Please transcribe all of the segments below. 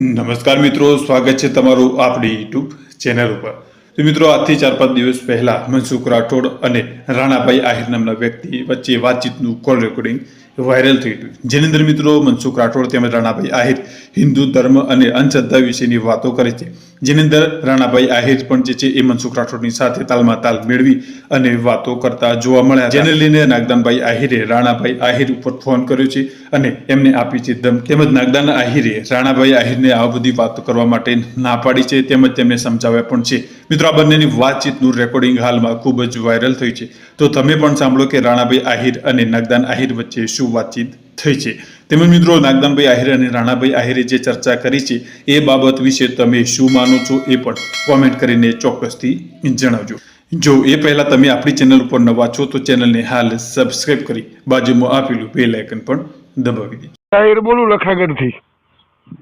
નમસ્કાર મિત્રો, સ્વાગત છે તમારું આપણી યુટ્યુબ ચેનલ ઉપર. તો મિત્રો, આજથી ચાર પાંચ દિવસ પહેલા મનસુખ રાઠોડ અને રાણાભાઈ આહિર નામના વ્યક્તિ વચ્ચે વાતચીતનું કોલ રેકોર્ડિંગ વાયરલ થઈ ગયું. જેની અંદર મિત્રો, મનસુખ રાઠોડ તેમજ રાણાભાઈ આહિર હિન્દુ ધર્મ અને અંધશ્રદ્ધા વિશેની વાતો કરે છે. જેની અંદર રાણાભાઈ આહિર પણ જે છે એ મનસુખ રાઠોડની સાથે તાલમાં તાલ મેળવી અને વાતો કરતા જોવા મળ્યા જેને લઈને નાગદાનભાઈ આહિરે રાણાભાઈ આહિર ઉપર ફોન કર્યો છે અને એમને આપી છે ધમ તેમજ નાગદાન આહિરે રાણાભાઈ આહિરને આ બધી વાતો કરવા માટે ના પાડી છે, તેમજ તેમને સમજાવ્યા પણ છે. મિત્રો, આ બંનેની વાતચીતનું રેકોર્ડિંગ હાલમાં ખૂબ જ વાયરલ થયું છે. તો તમે પણ સાંભળો કે રાણાભાઈ આહિર અને નાગદાન આહિર વચ્ચે શું વાતચીત થઈ છે. તેમજ મિત્રો નાગદાનભાઈ આહિર અને રાણાભાઈ આહિરે જે ચર્ચા કરી છે એ બાબત વિશે તમે શું માનો છો એ પણ કોમેન્ટ કરીને ચોક્કસથી જણાવજો. જો એ પહેલા તમે આપણી ચેનલ ઉપર નવા છો તો ચેનલને હાલ સબસ્ક્રાઇબ કરી બાજુમાં આપેલું બે લાયકન પણ દબાવી દેજો. તાહિર બોલું લખાગઢથી.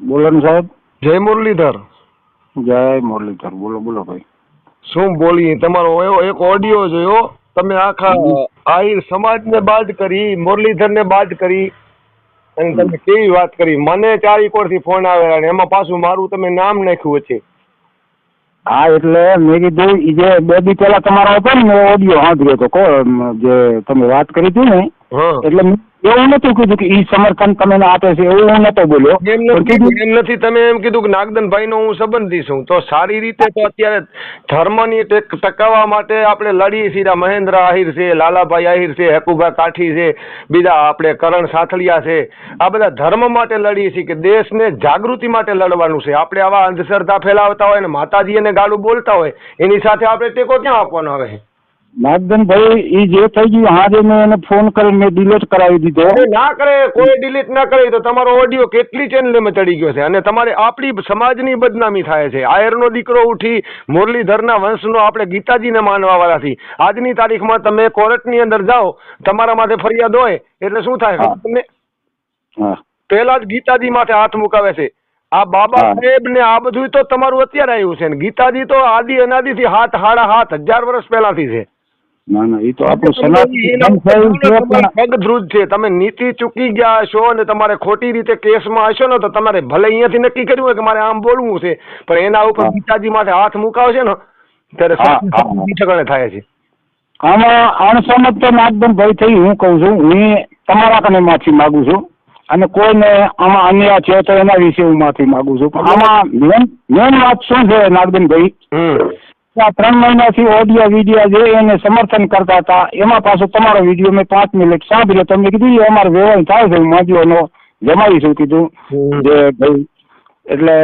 બોલો ને સાહેબ. જય મુરલીધર. જય મુરલીધર. બોલો બોલો ભાઈ. શું બોલી તમારો એવો એક ઓડિયો જોયો? તમે આખા આહિર સમાજને બાદ કરી મુરલીધરને બાદ કરી અને તમે કેવી વાત કરી? મને ચારથી ફોન આવેલા અને એમાં પાછું મારું તમે નામ નાખ્યું છે હા એટલે મેં કીધું જે બે દી પેલા તમારો હતો ને ઓડિયો સાંભળ્યો હતો. કો જે તમે વાત કરી હતી ને એટલે મેં એવું નતું કીધું કે ઈ સમર્થન તમે આપે છે એવું હું નતો બોલ્યો. એમ નથી નથી તમે એમ કીધું કે નાગદનભાઈ નો હું સંબંધી છું. તો સારી રીતે તો અત્યારે ધર્મની ટેક ટકાવવા માટે આપણે લડીએ છીએ મહેન્દ્ર આહિર છે લાલાભાઈ આહિર છે હેકુભાઈ કાઠી છે બીજા આપણે કરણ સાથળિયા છે. આ બધા ધર્મ માટે લડીએ છીએ કે દેશને જાગૃતિ માટે લડવાનું છે. આપણે આવા અંધશ્રદ્ધા ફેલાવતા હોય ને માતાજી એને ગાળું બોલતા હોય એની સાથે આપણે ટેકો ક્યાં આપવાનો આવે? નાગધનભાઈ એ જે થઈ ગયું હાજે મેં એને ફોન કરીને મેં ડિલીટ કરાવી દીધો. ના કરે કોઈ ડિલીટ ના કરે તો તમારો ઓડિયો કેટલી ચેનલમાં ચડી ગયો છે? અને તમારે આપણી સમાજની બદનામી થાય છે. આયરનો દીકરો ઉઠી મુરલીધરના વંશનો આપણે ગીતાજીને માનવા વાળા છીએ. આજની તારીખમાં તમે કોર્ટની અંદર જાઓ તમારા માથે ફરિયાદ હોય એટલે શું થાય? તમને પહેલા જ ગીતાજી માથે હાથ મુકાવે છે. આ બાબા સાહેબ ને આ બધું તો તમારું અત્યારે આવ્યું છે. ગીતાજી તો આદિ અનાદિથી હાથ હાડા હાથ હજાર વર્ષ પહેલાથી છે. ના ના એ તો આપણું સનાતન છે તમે નીતિ ચૂકી ગયા છો અને તમારે ખોટી રીતે કેસમાં હશો ને તો તમારે ભલે અહીંયાથી નક્કી કર્યું હોય કે મારે આમ બોલવું છે પણ એના ઉપર પિતાજી માથે હાથ મુકાવશે ને ત્યારે થાય છે. આમાં અણસમજ તો નાગધનભાઈ થઈ હું કહું છું હું તમારા કને માફી માંગુ છું અને કોઈને આમાં અન્યાય છે તો એના વિશે હું માફી માંગુ છું. પણ આમાં મેન મેન વાત શું છે નાગદનભાઈ? હમ. આ ત્રણ મહિનાથી ઓડિયો વિડિયો જે એને સમર્થન કરતા હતા એમાં પાછો તમારો વીડિયો મેં પાંચ મિનિટ સાંભળ્યો. તમને કીધું એ અમારે વ્યવહાર થાય છે માજીઓનો જમાવીશું કીધું. જે ભાઈ એટલે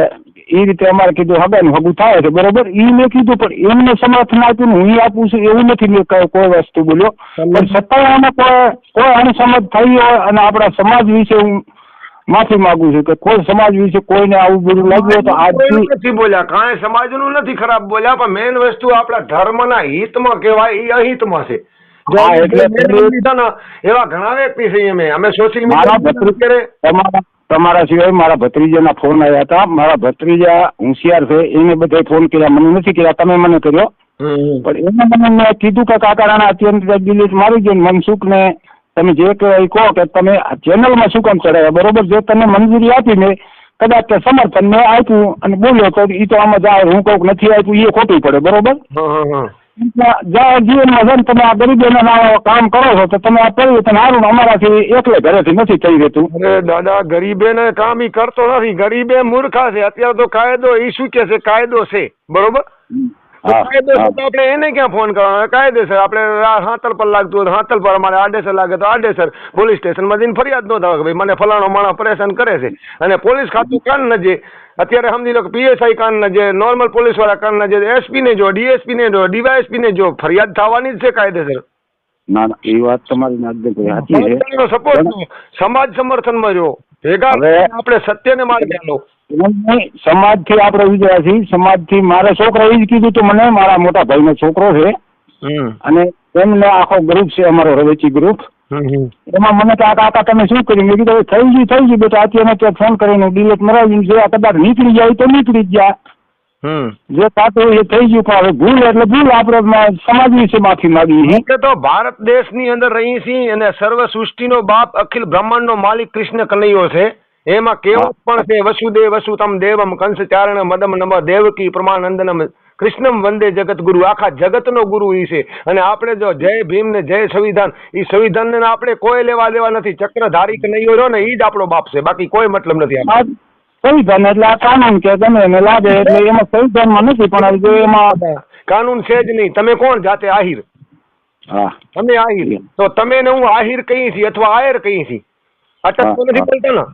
એ રીતે અમારે કીધું હવે ને હગું થાય છે બરોબર? એ મેં કીધું પણ એમને સમર્થન આપ્યું હું આપું છું એવું નથી મેં કઈ કોઈ વસ્તુ બોલ્યો. પણ છતાંય આમાં કોઈ કોઈ અણસમજ થઈ હોય અને આપણા સમાજ વિશે હું માફી માંગુ છું કે કોઈ સમાજ વિશે કોઈને આવું બધું લાગ્યું તો આજથી નથી બોલ્યા. કાંઈ સમાજનું નથી ખરાબ બોલ્યા પણ મેન વસ્તુ આપણા ધર્મના હિતમાં કહેવાય એ અહિતમાં છે. એવા ઘણા વ્યક્તિ છે અમે. અમે સોશિયલ મીડિયા તમારા તમારા સિવાય મારા ભત્રીજાના ફોન આવ્યા હતા. મારા ભત્રીજા હોશિયાર છે એને બધે ફોન કર્યા. મને નથી કર્યા. તમે મને કર્યો? પણ એને મને મેં કીધું કે કાકા રાણા અત્યંત ડિલીટ મારી ગયો મનસુખ ને તમે જે કહેવાય કહો કે તમે ચેનલમાં શું કામ ચડાવ્યા? બરોબર? જે તમે મંજૂરી આપી મેં કદાચ તે સમર્થન મેં આપ્યું અને બોલ્યો તો એ તો આમાં જાય હું કહું નથી આપ્યું એ ખોટું પડે બરોબર? જ્યાં જીવનમાં તમે આ ગરીબોના કામ કરો છો તો તમે આ પરિવર્તન સારું અમારાથી એકલે ઘરેથી નથી થઈ રહેતું. અરે દાદા ગરીબે ને કામ ઈ કરતો નથી. ગરીબે મૂર્ખા છે. અત્યારે તો કાયદો એ શું કે છે? કાયદો છે. બરોબર? તો હા, કાયદો છે હા. તો આપણે એને ક્યાં ફોન કરવાનો? કાયદેસર આપણે આ હાતલ પર લાગતું હોય તો હાતલ પર અમારે આડેસર લાગે તો આડેસર. પોલીસ સ્ટેશનમાં જઈને ફરિયાદ નો થાય કે ભાઈ મને ફલાણો માણસ પરેશાન કરે છે. અને પોલીસ ખાતું કાન નજે અત્યારે સમજી લો કે પીએસઆઈ કાન નજે નોર્મલ પોલીસવાળા કાન નજે એસપી ને જો ડીએસપી ને જો ડીવાયએસપી ને જો ફરિયાદ થવાની જ છે કાયદેસર. ના ના એ વાત તમારી સાચી છે. સપોર્ટ સમાજ સમર્થનમાં રહ્યો. ભેગા આપણે સત્યને માર્ગે ચાલો સમાજથી આપણે વિજયા છીએ. સમાજથી મારા છોકરા એ જ કીધું તું મને મારા મોટા ભાઈ નો છોકરો છે. અને એમને આખો ગ્રુપ છે અમારો રવેચી ગ્રુપ એમાં મને કે આ કાકા તમે શું કર્યું? મેં કીધું થઈ ગયું થઈ ગયું. બેટા અત્યારે ત્યાં ફોન કરીને ડિલેટ મરાવી છે આ કદાચ નીકળી જાય તો નીકળી જ જાય જે થતું એ થઈ ગયું પણ હવે ભૂલ એટલે ભૂલ આપણે સમાજ વિશે માફી માંગી છે એટલે તો ભારત દેશની અંદર રહી છીએ અને સર્વ સૃષ્ટિનો બાપ અખિલ બ્રહ્માંડનો માલિક કૃષ્ણ કનૈયો છે. એમાં કેવું પણ છે વસુદેવ વસુતમ દેવમ કંસ ચારણ મદમ નમ દેવકી પ્રમાનંદનમ. કૃષ્ણમ વંદે જગત ગુરુ આખા જગતનો ગુરુ એ છે. અને આપણે જો જય ભીમ ને જય સંવિધાન એ સંવિધાન ને આપણે કોઈ લેવા દેવા નથી. ચક્રધારી કે નહીં રહ્યો ને એ જ આપણો બાપ છે. બાકી કોઈ મતલબ નથી આપણે. સંવિધાન એટલે આ કાનૂન કે તમે એને લાગે એટલે એમાં સંવિધાનમાં નથી પણ જો એમાં કાનૂન છે જ નહીં. તમે કોણ જાતે આહિર? હા. તમે આહિર. તો તમે ને હું આહિર કહી છી અથવા આયર કહી છી અટક તો નથી બોલતા ને?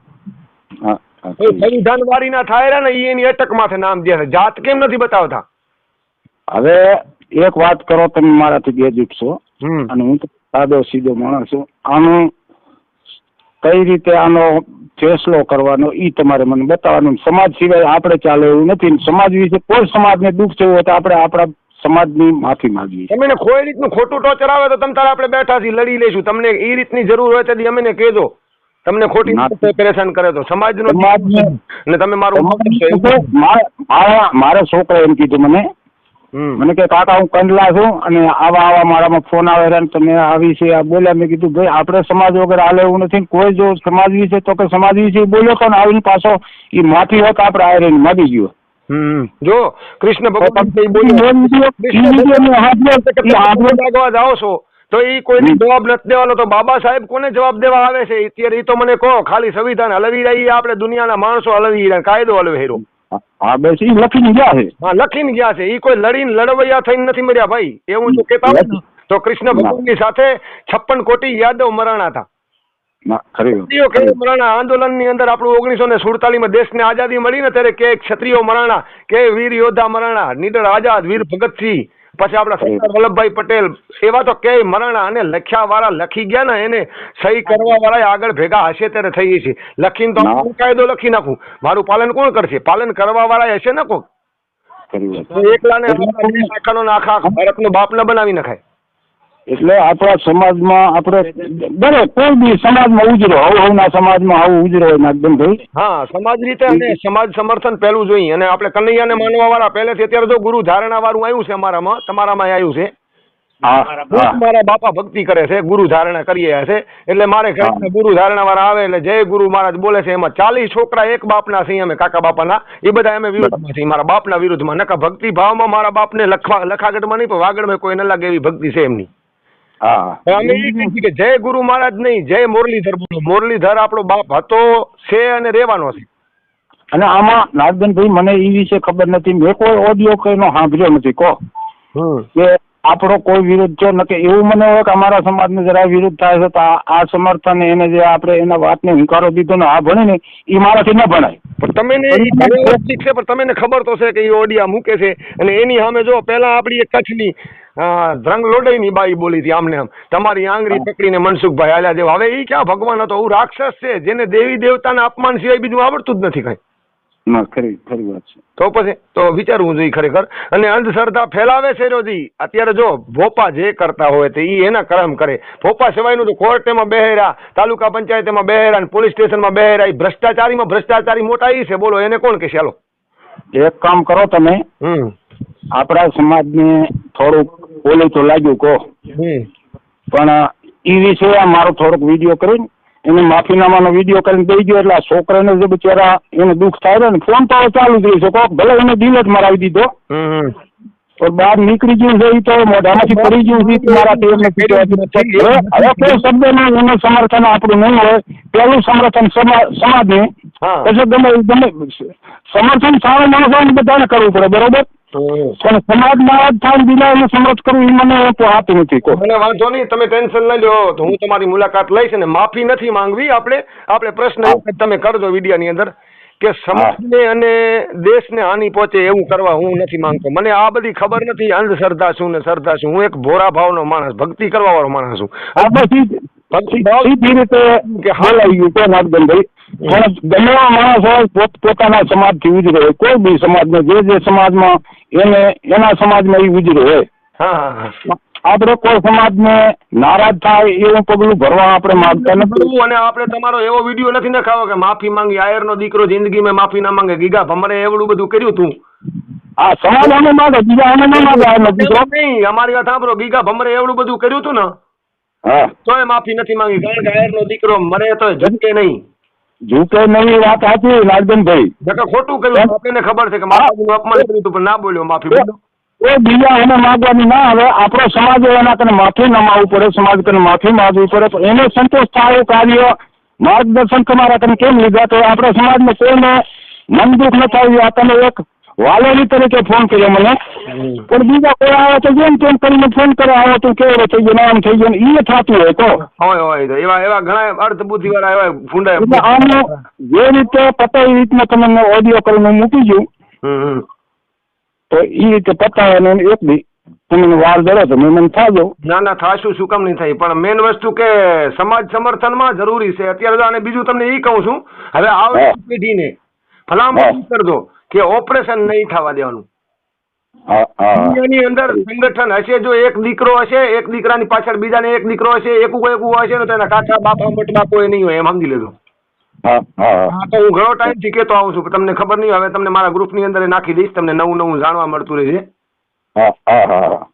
સંવિધાન વાળી ના થાય ને ઈ એની અટક માથે નામ દે જાત કેમ નથી બતાવતા? હવે એક વાત કરો તમે મારાથી બે છો. અને હું તો સાદો સીધો માણસ છું. આનું કઈ રીતે આનો ફેસલો કરવાનો એ તમારે મને બતાવવાનું. સમાજ સિવાય આપણે ચાલે એવું નથી. સમાજ વિશે કોઈ સમાજને દુઃખ થયું હોય તો આપણે આપણા સમાજની માફી માંગીએ તમે કોઈ રીતનું ખોટું ટોચર આવે તો તમે તારે આપણે બેઠા છીએ લડી લઈશું. તમને એ રીતની જરૂર હોય તેથી અમે કહેજો. તમને ખોટી. પરેશાન કરે તો. સમાજનો ને તમે મારું મારા છોકરા એમ કીધું મને. મને કે કાકા હું કંડલા છું અને આવા આવા મારામાં ફોન આવે છે અને તમે આવી છે. આ બોલ્યા મેં કીધું ભાઈ આપણે સમાજ વગર હાલે એવું નથી. કોઈ જો સમાજ વિશે તો કે સમાજ વિશે બોલ્યો તો આવીને પાછો એ માફી હોત આપણે આયરન માગી ગયો. હમ. જો કૃષ્ણ ભગવાન જાઓ છો તો એ કોઈને જવાબ નથી દેવાનો. તો બાબા સાહેબ કોને જવાબ દેવા આવે છે? અત્યારે એ તો મને કહો ખાલી સંવિધાન હલવી રહી આપણે દુનિયાના માણસો હલવી રહ્યા કાયદો હલવે હેરો હા બસ ઈ લખીને ગયા છે. હા લખીને ગયા છે. ઈ કોઈ લડીને લડવૈયા થઈને નથી મર્યા ભાઈ. એવું જો કહેતા હોય તો કૃષ્ણ ભગવાનની સાથે છપ્પન કોટી યાદવ મરાણા હતા. મરાણા આંદોલનની અંદર આપણું ઓગણીસો ને સુડતાલીસમાં દેશને આઝાદી મળી ને ત્યારે કે ક્ષત્રિયો મરાણા કે વીર યોદ્ધા મરાણા નીડર આઝાદ વીર ભગતસિંહ પછી આપણા સરદાર વલ્લભભાઈ પટેલ એવા તો કે મરણા અને લખ્યા વાળા લખી ગયા ને એને સહી કરવા વાળા આગળ ભેગા હશે ત્યારે થઈ છે લખીને તો કાયદો લખી નાખું. મારું પાલન કોણ કરશે? પાલન કરવા વાળા હશે ને એકલા ને આખા દેશ નો આખા ભારતનો બાપ ન બનાવી નખાય. એટલે આપણા સમાજમાં આપણે દરેક કોઈ બી સમાજમાં ઉજરો હવ હવના સમાજમાં આવું ઉજરો હોય નાગદનભાઈ હા સમાજ રીતે અને સમાજ સમર્થન પહેલું જોઈએ. અને આપણે કનૈયાને માનવા વાળા પહેલેથી અત્યારે જો ગુરુ ધારણા વાળું આવ્યું છે અમારામાં તમારામાં આવ્યું છે. મારા બાપા ભક્તિ કરે છે ગુરુ ધારણા કરીએ છે. એટલે મારે ગુરુ ધારણા વાળા આવે એટલે જય ગુરુ મહારાજ બોલે છે. એમાં ચાલીસ છોકરા એક બાપના છે અમે કાકા બાપાના. એ બધા અમે વિરોધમાં છીએ. મારા બાપના વિરુદ્ધમાં નકા ભક્તિ ભાવમાં મારા બાપને લખવા લખાગઢમાં નહીં પણ વાગડમાં કોઈ ન લાગે એવી ભક્તિ છે એમની. હા. અમે એ કહીએ કે જય ગુરુ મહારાજ નહીં જય મુરલીધર બોલો. મુરલીધર આપણો બાપ હતો છે અને રહેવાનો છે. અને આમાં નાગદનભાઈ મને એ વિશે ખબર નથી. મેં કોઈ ઓડિયો કોઈનો સાંભળ્યો નથી કહો. કે આપણો કોઈ વિરોધ છે ન કે એવું મને હોય કે અમારા સમાજને જરા વિરોધ થાય છે તો આ સમર્થન એને જે આપણે એના વાતને હુંકારો દીધો ને આ ભણે ને એ મારાથી ન ભણાય. પણ તમે ને વાત છે પણ તમને ખબર તો છે કે એ ઓડિયા મૂકે છે. અને એની સામે જો પહેલા આપણી એક કચ્છની અ, લોડાઈ ની બાઈ બોલી હતી આમને આમ. તમારી આંગળી પકડીને મનસુખભાઈ આલ્યા જેવા હવે એ ક્યાં ભગવાન હતો? હું રાક્ષસ છે જેને દેવી દેવતાના અપમાન સિવાય બીજું આવડતું જ નથી કઈ. તો પછી તો વિચારવું જોઈએ ખરેખર. અને અંધશ્રદ્ધા ફેલાવે છે રોજી. અત્યારે જો ભોપા જે કરતા હોય તે ઈ એના કરમ કરે. ભોપા સિવાયનું તો કોર્ટેમાં બહેરા તાલુકા પંચાયતમાં બહેરા અને પોલીસ સ્ટેશનમાં બહેરા. ઈ ભ્રષ્ટાચારીમાં ભ્રષ્ટાચારી મોટા ઈ છે. બોલો એને કોણ કહેશે? ચાલો એક કામ કરો તમે. હમ. આપણા સમાજને થોડુંક ઓલું તો લાગ્યું કહો. પણ એ વિશે આ મારો થોડોક વીડિયો કરીને એને માફીનામાનો વીડિયો કરીને દઈ ગયો એટલે આ છોકરાને જે બિચારા એને દુઃખ થાય ને ફોન તો ચાલુ થઈ શકો ભલે એને દિલ જ મરાવી દીધો. પણ બહાર નીકળી ગયું છે એ તો મોઢામાંથી પડી ગયું છે મારા એમને હવે કોઈ શબ્દનું એનું સમર્થન આપણું નહીં હોય. પહેલું સમર્થન સમા- સમાજનું. પછી ગમે ગમે સમર્થન સારા માણસોને બધાને કરવું પડે બરોબર. પણ સમાજમાં થાય બીજા એનું સમર્થ કરવું એ મને પોહાતું નથી કોઈ. મને વાંધો નહીં તમે ટેન્શન ન લો. તો હું તમારી મુલાકાત લઈશ અને માફી નથી માંગવી. આપણે આપણે પ્રશ્ન તમે કરજો વિડિયાની અંદર કે સમાજને અને દેશને હાનિ પહોંચે એવું કરવા હું નથી માંગતો. મને આ બધી ખબર નથી અંધશ્રદ્ધા છું ને શ્રદ્ધા છું હું એક ભોરા ભાવનો માણસ ભક્તિ કરવા વાળો માણસ છું. આ બધી ભક્તિ સીધી રીતે કે બોલાઈ ગયું છે નાગદનભાઈ પણ ગમે એવા માણસ હોય પોત પોતાના સમાજથી ઉજરે હોય કોઈ બી સમાજને જે જે સમાજમાં એને એના સમાજમાં એ ઉજરે હોય આપણે કોઈ સમાજને નારાજ થાય એવું પગલું ભરવા આપણે માંગતા નથી. અને આપણે તમારો એવો વીડિયો નથી નખાવો કે માફી માંગી આયરનો દીકરો જિંદગીમાં માફી ના માંગે ગીગા ભમરે એવડું બધું કર્યું તું. આ સમાજ અમે માંગે બીજા અમે ના માંગે અમારી વાત સાંભળો ગીગા ભમરે એવડું બધું કર્યું તું ને તોય માફી નથી માંગી કારણ કે આયરનો દીકરો મરે તો ઝટકે નહીં. ઝૂકે નહીં વાત સાચી લાલબેનભાઈ નકર ખોટું કહ્યું આપણને ખબર છે કે માતાજીનું અપમાન કર્યું હતું પણ ના બોલ્યો માફી બોલો એ બીજા એને માગવાની ના હવે આપણો સમાજ એના કને માફી ન માગવું પડે સમાજ કને માફી માગવી પડે તો એને સંતોષ થાય કાર્ય. માર્ગદર્શન તમારા તમે કેમ લીધા? તો આપણા સમાજને કોઈને મન દુઃખ ન થાય આ તમે એક વાલેલી તરીકે ફોન કર્યો મને. પણ બીજા કોઈ આવે તો જેમ તેમ કરીને ફોન કરે આવો તું કેવો થઈ ગયો આમ થઈ ગયો એ થતું હોય તો. હોય હોય એવા એવા ઘણા અર્થ બુદ્ધિ વાળા એવા એટલે ફૂંડા જે રીતે પતાય એ રીતના તમે ઓડિયો કરીને મૂકી ગયું. તો એ રીતે પતાવે એક દી. તમે વાર દડો તો મહેમાન થાજો. ના ના થાશું શું કામ નહીં થાય. પણ મેન વસ્તુ કે સમાજ સમર્થનમાં જરૂરી છે. અત્યારે અને બીજું તમને એ કહું છું. હવે આવતી હા. પેઢીને ભલામણ કરજો. કે ઓપરેશન નહીં થવા દેવાનું. દુનિયાની અંદર સંગઠન હશે જો એક દીકરો હશે એક દીકરાની પાછળ બીજાને એક દીકરો હશે એકું એકું હશે ને તો એના કાકા બાપા મટમાં કોઈ નહીં હોય એમ સમજી લેજો. હા તો હું ઘણો ટાઈમથી કેતો આવું છું તમને ખબર નહીં હવે તમને મારા ગ્રુપની અંદર નાખી દઈશ તમને નવું નવું જાણવા મળતું રહેશે.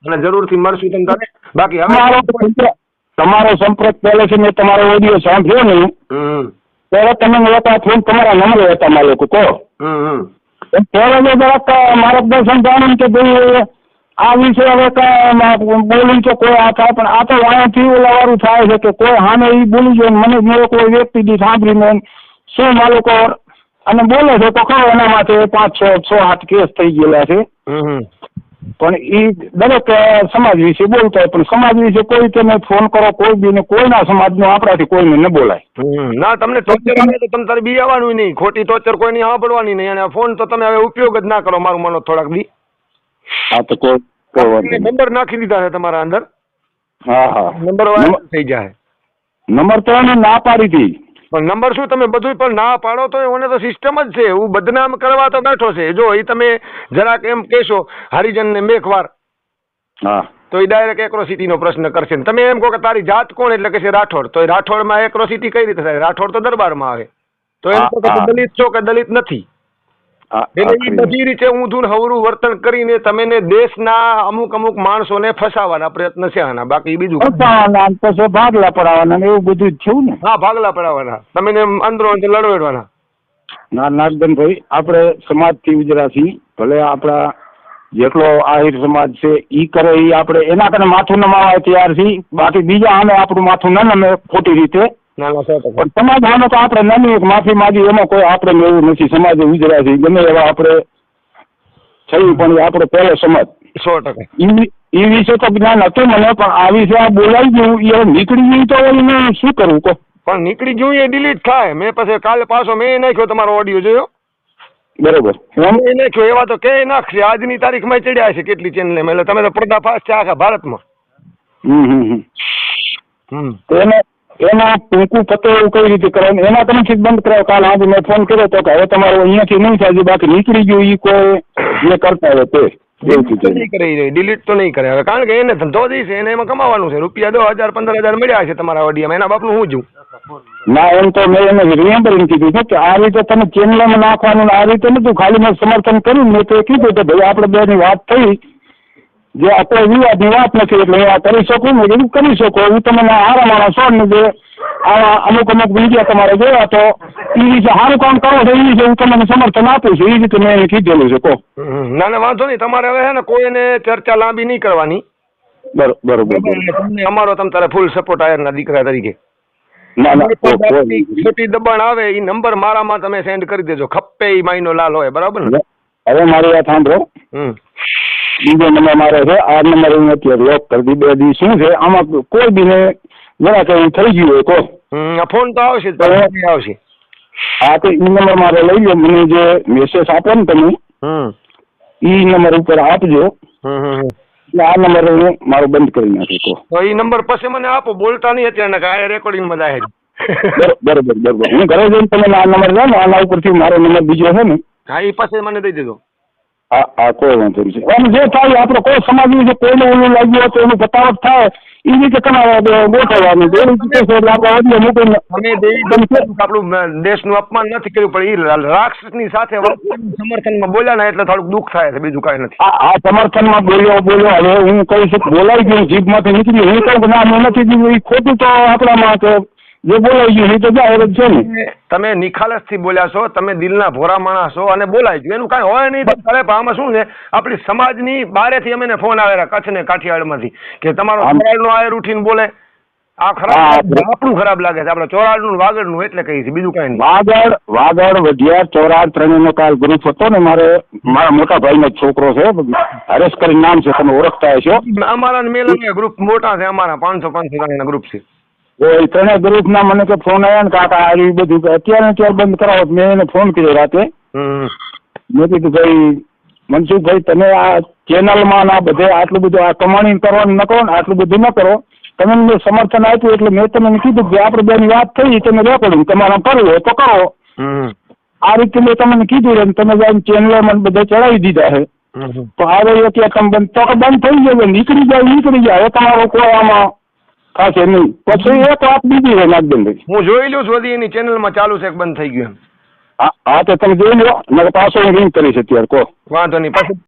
અને જરૂરથી મળશું તમને તારે. બાકી હવે તમારો સંપર્ક પહેલે છે મેં તમારો ઓડિયો સાંભળ્યો નહીં. હમ. ત્યારે તમે ફોન તમારા નંબર હતા મારા લોકો હમ હમ. ત્યારે જરાક માર્ગદર્શન જાણ્યું કે ભાઈ આ વિશે હવે બોલી કે કોઈ આ થાય, પણ આ તો વાયાથી ઓલા થાય છે કે કોઈ હાને એ બોલી જાય મને મેં કોઈ વ્યક્તિ દી સાંભળીને શું મારા અને બોલે છે તો ખરો એના માટે પાંચ, છ છ આઠ કેસ થઈ ગયેલા છે. પણ એ દરેક સમાજ વિશે બોલતા હોય પણ સમાજ વિશે કોઈ તમે ફોન કરો કોઈ બી ને કોઈના સમાજનો આપણાથી કોઈને ન બોલાય. ના તમને ટોર્ચર આવે તો તમે તારે બી આવવાનું નહીં. ખોટી ટોર્ચર કોઈની સાંભળવાની નહીં. અને ફોન તો તમે હવે ઉપયોગ જ ના કરો મારું માનો થોડાક બી. હા તો કોઈ કોઈ. નંબર નાખી દીધા છે તમારા અંદર? હા હા. નંબર થઈ જાય નંબર તો એને ના પાડી હતી. પણ નંબર શું તમે બધું પણ ના પાડો તો એને તો સિસ્ટમ જ છે. હું બદનામ કરવા તો બેઠો છે. જો એ તમે જરાક એમ કહેશો હરિજનને મેઘવાર. હા. તો એ ડાયરેક્ટ એક્રોસિટીનો પ્રશ્ન કરશે. તમે એમ કહો કે તારી જાત કોણ એટલે કહેશે રાઠોડ. તો એ રાઠોડમાં એક્રોસિટી કઈ રીતે થાય? રાઠોડ તો દરબારમાં આવે. તો એમ કહો કે દલિત છો કે દલિત નથી? એટલે એ. બધી રીતે ઊંધું હવરું વર્તન કરીને તમે દેશના અમુક અમુક માણસોને ફસાવાના પ્રયત્ન છે આના. બાકી બીજું કાંઈ નથી. પતાવવાના ને પછી ભાગલા પડાવવાના ને એવું બધું જ થયું ને? હા ભાગલા પડાવવાના તમે અંદરો અંદર લડવેડવાના. ના નાગદનભાઈ આપણે સમાજથી ઉજરાથી ભલે આપણા જેટલો આહિર સમાજ છે ઈ કરે ઈ આપણે એના કને માથું નમાવા તૈયાર છીએ. બાકી બીજા આને આપણું માથું ન નમે ખોટી રીતે. પણ સમાજ આનો તો આપણે નાની એક માફી માંગી એમાં કોઈ આપણે એવું નથી. સમાજે છે. ગમે એવા આપણે થયું પણ આપણે પહેલો સમાજ. સો ટકા. ઈ ઈ વિશે તો જ્ઞાન હતું મને પણ આ વિશે આ બોલાવી ગયું એ નીકળી ગયું તો એને શું કરવું કહો? પણ નીકળી ગયું એ ડિલીટ થાય. મેં પછી કાલે પાછો મેં નાખ્યો તમારો ઓડિયો જોયો? બરોબર. એમ મેં નાખ્યો. એવા તો કે નાખશે આજની તારીખમાં ચડ્યા છે કેટલી ચેનલ એટલે તમે તો પર્દાફાશ છે આખા ભારતમાં. હમ હમ હમ. હમ. તો એને એના ટૂંકું પતે એવું કઈ રીતે કરવાનું એમાં તમે જ બંધ કરાવો. કાલ આજે મેં ફોન કર્યો તો કે હવે તમારો અહીંયાથી નહીં થાય બાકી નીકળી ગયું ઈ કોઈ જે કરતા હોય તે. ડિલીટ તો નહીં કરે ઈ ડિલીટ તો નહીં કરે. હવે કારણ કે એને ધંધો જ છે એને એમાં કમાવાનું છે. રૂપિયા દો હજાર પંદર હજાર મળ્યા છે તમારા ઓડિયામાં એના બાપનું હું જું ના એમ તો મેં એને રિમેમ્બરિંગ કીધું છે કે આ રીતે તમે ચેનલમાં નાખવાનું આ રીતે નતું ખાલી મેં સમર્થન કર્યું મેં તો એ કીધું કે ભાઈ આપણે બેની વાત થઈ જે આપણે વિવાદની વાત નથી એટલે આ કરી શકું મેં કીધું કરી શકો. હું તમને હારા માણસ છો ને જે આવા અમુક અમુક વીડિયો તમારે જોયા તો એ રીતે સારું કામ કરો છો એ રીતે હું તમને સમર્થન આપું છું. એ રીતે મેં એને કીધેલું છે કહો. ના ના વાંધો નહીં. તમારે હવે હે ને કોઈને ચર્ચા લાંબી નહીં કરવાની. બરોબર બરોબર. તમને અમારો તમ તારે ફૂલ સપોર્ટ આયરના દીકરા તરીકે. ખોટી દબાણ આવે એ નંબર મારામાં તમે સેન્ડ કરી દેજો. ખપ્પે ઈ માઈનો લાલ હોય બરાબર ને? હવે મારી વાત સાંભળો. બીજો નંબર મારો છે આ નંબર હું અત્યારે લોક કરી દી બે દી શું છે આમાં કોઈ બીને જરા કઈ થઈ ગયું હોય કહો હમ આ ફોન તો આવશે જ તો- પાછો આવશે. હા તો ઈ નંબર મારે લઈ લો મને જે મેસેજ આપો ને તમે હમ. ઈ નંબર ઉપર આપજો. હમ હમ હમ. એટલે આ નંબર હું મારો બંધ કરી નાખી કહો તો એ નંબર પછી મને આપો બોલતા નહીં અત્યારે નકર આ રેકોર્ડિંગમાં જાય બરો- બરોબર બરોબર. હું ઘરે જઈને તમે આ નંબર જાઓ ને આના ઉપરથી મારો નંબર બીજો છે ને. હા એ પછી મને દઈ દેજો. આ આ કોઈ વાંધો નહીં આમ જે થાય આપણે કોઈ સમાજ જે કોઈને ઓલું લાગ્યું હોય તો એનું પતાવટ થાય એ રીતે ગોઠવવાનું એ રીતે એટલે આપણે મૂકીને અમે આપણું દેશનું અપમાન નથી કર્યું પણ એ રાક્ષસની સાથે સમર્થનમાં બોલ્યા ને એટલે થોડુંક દુઃખ થાય છે બીજું કાંઈ નથી. આ સમર્થનમાં બોલ્યો બોલ્યો હવે હું કહી શકું બોલાઈ ગયું જીભમાંથી નીકળી હું કહું ના મેં નથી દીધું એ ખોટું તો આપણામાં જે બોલાઈ ગયું એ તો જાહેર જ છે ને. તમે- નિખાલસથી બોલ્યા છો તમે દિલના ભોરા માણસ છો અને બોલાય ગયું એનું કાંઈ હોય નહીં તો આમાં શું છે? આપણી સમાજની બારેથી અમને ફોન આવેલા કચ્છ ને કાઠિયાવાડમાંથી કે તમારો નો આયર ઉઠીને બોલે. આ ખરાબ આપણું ખરાબ લાગે છે. આપણે ચોરાડનું ને વાગડનું એટલે કહીએ છીએ બીજું કઈ નહીં. વાગડ વાગડ વઢિયાર ચોરાડ ત્રણેયનો કાલ ગ્રુપ હતો ને મારે મારા મોટા ભાઈ નો છોકરો છે હરેશ નામ છે તમે ઓળખતા હશો. અમારા મેલ ગ્રુપ મોટા છે અમારા પાંચસો પાંચસો જણાના ગ્રુપ છે. એ ત્રણેય ગ્રુપના મને કે ફોન આવ્યા ને કાકા આ બધું અત્યારે અત્યારે બંધ કરાવો મેં એને ફોન કર્યો રાતે. મેં કીધું ભાઈ મનસુખભાઈ તમે આ ચેનલમાં ને બધે આટલું બધું આ કમાણી કરવાનું ન કરો ને આટલું બધું ન કરો. તમે મેં સમર્થન આપ્યું એટલે મેં તમને કીધું કે આપણે બેની વાત થઈ તમે રેકોર્ડિંગ તમારે કરવું હોય તો કરો. આ રીતે મેં તમને કીધું ને તમે જઈને ચેનલો મને બધા ચડાવી દીધા છે. તો આ રહ્યું તમે બંધ તો બંધ થઈ જાય નીકળી જાય નીકળી જાય તમારો કોઈ આમાં થશે નહીં પછી એક વાત બીજી છે નાગબેનભાઈ હું જોઈ લઉં છું બધી એની ચેનલમાં ચાલુ છે બંધ થઈ ગયું એમ. હા હા તો તમે જોઈ લો મારે પાછો હું રિંગ કરીશ અત્યારે કહો. વાંધો નહીં પછી